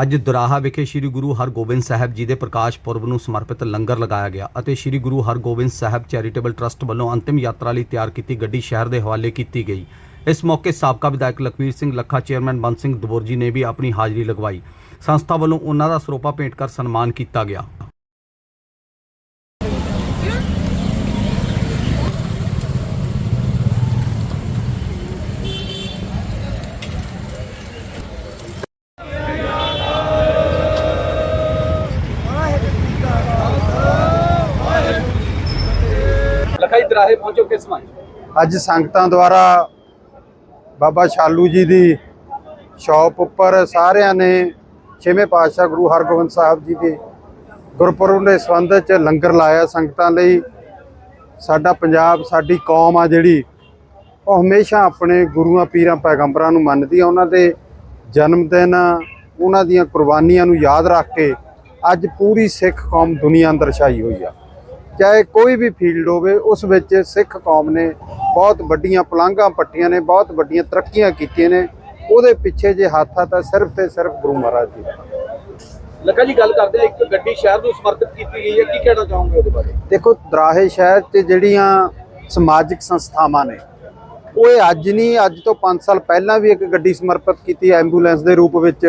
ਅੱਜ ਦੁਰਾਹਾ ਵਿਖੇ ਸ੍ਰੀ ਗੁਰੂ ਹਰਗੋਬਿੰਦ ਸਾਹਿਬ ਜੀ ਦੇ ਪ੍ਰਕਾਸ਼ ਪੁਰਬ ਨੂੰ ਸਮਰਪਿਤ ਲੰਗਰ ਲਗਾਇਆ ਗਿਆ ਅਤੇ ਸ੍ਰੀ ਗੁਰੂ ਹਰਗੋਬਿੰਦ ਸਾਹਿਬ ਚੈਰੀਟੇਬਲ ਟਰਸਟ ਵੱਲੋਂ ਅੰਤਿਮ ਯਾਤਰਾ ਲਈ ਤਿਆਰ ਕੀਤੀ ਗੱਡੀ ਸ਼ਹਿਰ ਦੇ ਹਵਾਲੇ ਕੀਤੀ ਗਈ। ਇਸ ਮੌਕੇ ਸਾਬਕਾ ਵਿਧਾਇਕ ਲਖਵੀਰ ਸਿੰਘ ਲੱਖਾ, ਚੇਅਰਮੈਨ ਬੰਦ ਸਿੰਘ ਦਬੋਰਜੀ ਨੇ ਵੀ ਆਪਣੀ ਹਾਜ਼ਰੀ ਲਗਵਾਈ। ਸੰਸਥਾ ਵੱਲੋਂ ਉਹਨਾਂ ਦਾ ਸਰੋਪਾ ਭੇਂਟ ਕਰ ਸਨਮਾਨ ਕੀਤਾ ਗਿਆ। ਦਰਾਹੇ ਪਹੁੰਚੋ ਕਿਸ ਮਾਂ ਅੱਜ ਸੰਗਤਾਂ ਦੁਆਰਾ ਬਾਬਾ ਸ਼ਾਲੂ ਜੀ ਦੀ ਸ਼ੌਪ ਉੱਪਰ ਸਾਰਿਆਂ ਨੇ ਛੇਵੇਂ ਪਾਤਸ਼ਾਹ ਗੁਰੂ ਹਰਗੋਬਿੰਦ ਸਾਹਿਬ ਜੀ ਦੇ ਗੁਰਪੁਰਬ ਦੇ ਸੰਬੰਧ ਚ ਲੰਗਰ ਲਾਇਆ ਸੰਗਤਾਂ ਲਈ। ਸਾਡਾ ਪੰਜਾਬ, ਸਾਡੀ ਕੌਮ ਆ ਜਿਹੜੀ, ਉਹ ਹਮੇਸ਼ਾ ਆਪਣੇ ਗੁਰੂਆਂ, ਪੀਰਾਂ, ਪੈਗੰਬਰਾਂ ਨੂੰ ਮੰਨਦੀ ਆ। ਉਹਨਾਂ ਦੇ ਜਨਮ ਦਿਨ, ਉਹਨਾਂ ਦੀਆਂ ਕੁਰਬਾਨੀਆਂ ਨੂੰ ਯਾਦ ਰੱਖ ਕੇ ਅੱਜ ਪੂਰੀ ਸਿੱਖ ਕੌਮ ਦੁਨੀਆ ਅੰਦਰ ਛਾਈ ਹੋਈ ਆ। ਚਾਹੇ ਕੋਈ ਵੀ ਫੀਲਡ ਹੋਵੇ ਉਸ ਵਿੱਚ ਸਿੱਖ ਕੌਮ ਨੇ ਬਹੁਤ ਵੱਡੀਆਂ ਪਲਾਂਘਾਂ ਪੱਟੀਆਂ ਨੇ ਬਹੁਤ ਵੱਡੀਆਂ ਤਰੱਕੀਆਂ ਕੀਤੀਆਂ ਨੇ। ਉਹਦੇ ਪਿੱਛੇ ਜੇ ਹੱਥ ਆ ਤਾਂ ਸਿਰਫ ਤੇ ਸਿਰਫ ਗੁਰੂ ਮਹਾਰਾਜ ਜੀ। ਲੱਖਾ ਜੀ ਗੱਲ ਕਰਦੇ ਆ ਇੱਕ ਗੱਡੀ ਸ਼ਹਿਰ ਨੂੰ ਸਮਰਪਿਤ ਕੀਤੀ ਗਈ ਹੈ ਕੀ ਕਹਿਣਾ ਚਾਹੋਗੇ ਉਹਦੇ ਬਾਰੇ? ਦੇਖੋ ਦਰਾਹੇ ਸ਼ਹਿਰ 'ਚ ਜਿਹੜੀਆਂ ਸਮਾਜਿਕ ਸੰਸਥਾਵਾਂ ਨੇ ਉਹ ਇਹ ਅੱਜ ਨਹੀਂ ਅੱਜ ਤੋਂ 5 ਸਾਲ ਪਹਿਲਾਂ ਵੀ ਇੱਕ ਗੱਡੀ ਸਮਰਪਿਤ ਕੀਤੀ ਐਂਬੂਲੈਂਸ ਦੇ ਰੂਪ ਵਿੱਚ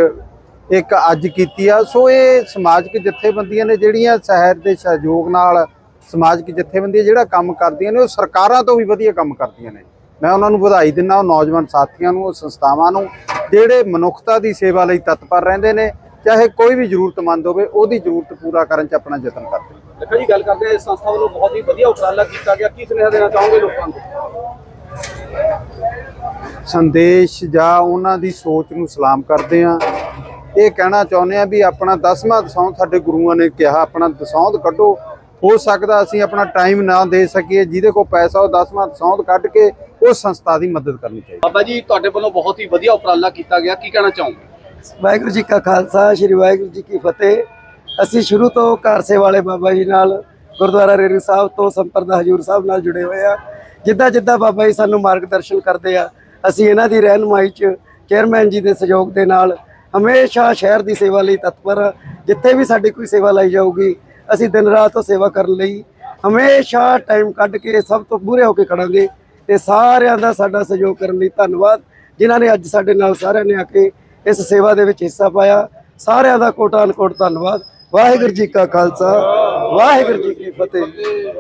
ਇੱਕ ਅੱਜ ਕੀਤੀ ਆ। ਸੋ ਇਹ ਸਮਾਜਿਕ ਜਥੇਬੰਦੀਆਂ ਨੇ ਜਿਹੜੀਆਂ ਸ਼ਹਿਰ ਦੇ ਸਹਿਯੋਗ ਨਾਲ ਸਮਾਜਿਕ ਜਥੇਬੰਦੀਆਂ ਜਿਹੜਾ ਕੰਮ ਕਰਦੀਆਂ ਨੇ ਉਹ ਸਰਕਾਰਾਂ ਤੋਂ ਵੀ ਵਧੀਆ ਕੰਮ ਕਰਦੀਆਂ ਨੇ। ਮੈਂ ਉਹਨਾਂ ਨੂੰ ਵਧਾਈ ਦਿੰਦਾ ਉਹ ਨੌਜਵਾਨ ਸਾਥੀਆਂ ਨੂੰ ਉਹ ਸੰਸਥਾਵਾਂ ਨੂੰ ਜਿਹੜੇ ਮਨੁੱਖਤਾ ਦੀ ਸੇਵਾ ਲਈ ਤਤਪਰ ਰਹਿੰਦੇ ਨੇ ਚਾਹੇ ਕੋਈ ਵੀ ਜ਼ਰੂਰਤਮੰਦ ਹੋਵੇ ਉਹਦੀ ਜ਼ਰੂਰਤ ਪੂਰਾ ਕਰਨ 'ਚ ਆਪਣਾ ਯਤਨ ਕਰਦੇ ਨੇ। ਲੱਖਾ ਜੀ ਗੱਲ ਕਰਦੇ ਆ ਇਸ ਸੰਸਥਾ ਵੱਲੋਂ ਬਹੁਤ ਹੀ ਵਧੀਆ ਉਪਰਾਲਾ ਕੀਤਾ ਗਿਆ। ਕੀ ਸੁਨੇਹਾ ਦੇਣਾ ਚਾਹੋਗੇ ਲੋਕਾਂ ਨੂੰ? ਸੰਦੇਸ਼ ਜਾਂ ਉਹਨਾਂ ਦੀ ਸੋਚ ਨੂੰ ਸਲਾਮ ਕਰਦੇ ਆ ਇਹ ਕਹਿਣਾ ਚਾਹੁੰਦੇ ਆ ਵੀ ਆਪਣਾ ਦਸਵਾਂ ਦਸੌਂਦ ਸਾਡੇ ਗੁਰੂਆਂ ਨੇ ਕਿਹਾ ਆਪਣਾ ਦਸੌਂਦ ਕੱਢੋ। ਹੋ ਸਕਦਾ ਅਸੀਂ ਆਪਣਾ ਟਾਈਮ ਨਾ ਦੇ ਸਕੀਏ ਜਿਹਦੇ ਕੋਲ ਪੈਸਾ ਉਹ ਦਸਵਾਂ ਦਸੌਂਦ ਕੱਢ ਕੇ ਉਸ ਸੰਸਥਾ ਦੀ ਮਦਦ ਕਰਨੀ ਚਾਹੀਦੀ। ਬਾਬਾ ਜੀ ਤੁਹਾਡੇ ਵੱਲੋਂ ਬਹੁਤ ਹੀ ਵਧੀਆ ਉਪਰਾਲਾ ਕੀਤਾ ਗਿਆ ਕੀ ਕਹਿਣਾ ਚਾਹੋਗੇ? ਵਾਹਿਗੁਰੂ ਜੀ ਕਾ ਖਾਲਸਾ ਸ੍ਰੀ ਵਾਹਿਗੁਰੂ ਜੀ ਕੀ ਫਤਿਹ। ਅਸੀਂ ਸ਼ੁਰੂ ਤੋਂ ਕਾਰਸੇ ਵਾਲੇ ਬਾਬਾ ਜੀ ਨਾਲ ਗੁਰਦੁਆਰਾ ਰੇਰੂ ਸਾਹਿਬ ਤੋਂ ਸੰਪਰਦਾ ਹਜੂਰ ਸਾਹਿਬ ਨਾਲ ਜੁੜੇ ਹੋਏ ਆ। ਜਿੱਦਾਂ ਜਿੱਦਾਂ ਬਾਬਾ ਜੀ ਸਾਨੂੰ ਮਾਰਗਦਰਸ਼ਨ ਕਰਦੇ ਆ ਅਸੀਂ ਇਹਨਾਂ ਦੀ ਰਹਿਨਮਾਈ 'ਚ ਚੇਅਰਮੈਨ ਜੀ ਦੇ ਸਹਿਯੋਗ ਦੇ ਨਾਲ ਹਮੇਸ਼ਾ ਸ਼ਹਿਰ ਦੀ ਸੇਵਾ ਲਈ ਤਤਪਰ। ਜਿੱਥੇ ਵੀ ਸਾਡੀ ਕੋਈ ਸੇਵਾ ਲਈ ਜਾਊਗੀ ਅਸੀਂ ਦਿਨ ਰਾਤ ਤੋਂ ਸੇਵਾ ਕਰਨ ਲਈ ਹਮੇਸ਼ਾ ਟਾਈਮ ਕੱਢ ਕੇ ਸਭ ਤੋਂ ਪੂਰੇ ਹੋ ਕੇ ਖੜਾਂਗੇ ਤੇ ਸਾਰਿਆਂ ਦਾ ਸਾਡਾ ਸਹਿਯੋਗ ਕਰਨ ਲਈ ਧੰਨਵਾਦ। ਜਿਨ੍ਹਾਂ ਨੇ ਅੱਜ ਸਾਡੇ ਨਾਲ ਸਾਰਿਆਂ ਨੇ ਆ ਕੇ ਇਸ ਸੇਵਾ ਦੇ ਵਿੱਚ ਹਿੱਸਾ ਪਾਇਆ, ਸਾਰਿਆਂ ਦਾ ਕੋਟਾ ਅਨਕੋਟ ਧੰਨਵਾਦ। ਵਾਹਿਗੁਰੂ ਜੀ ਕਾ ਖਾਲਸਾ, ਵਾਹਿਗੁਰੂ ਜੀ ਕੀ ਫਤਿਹ।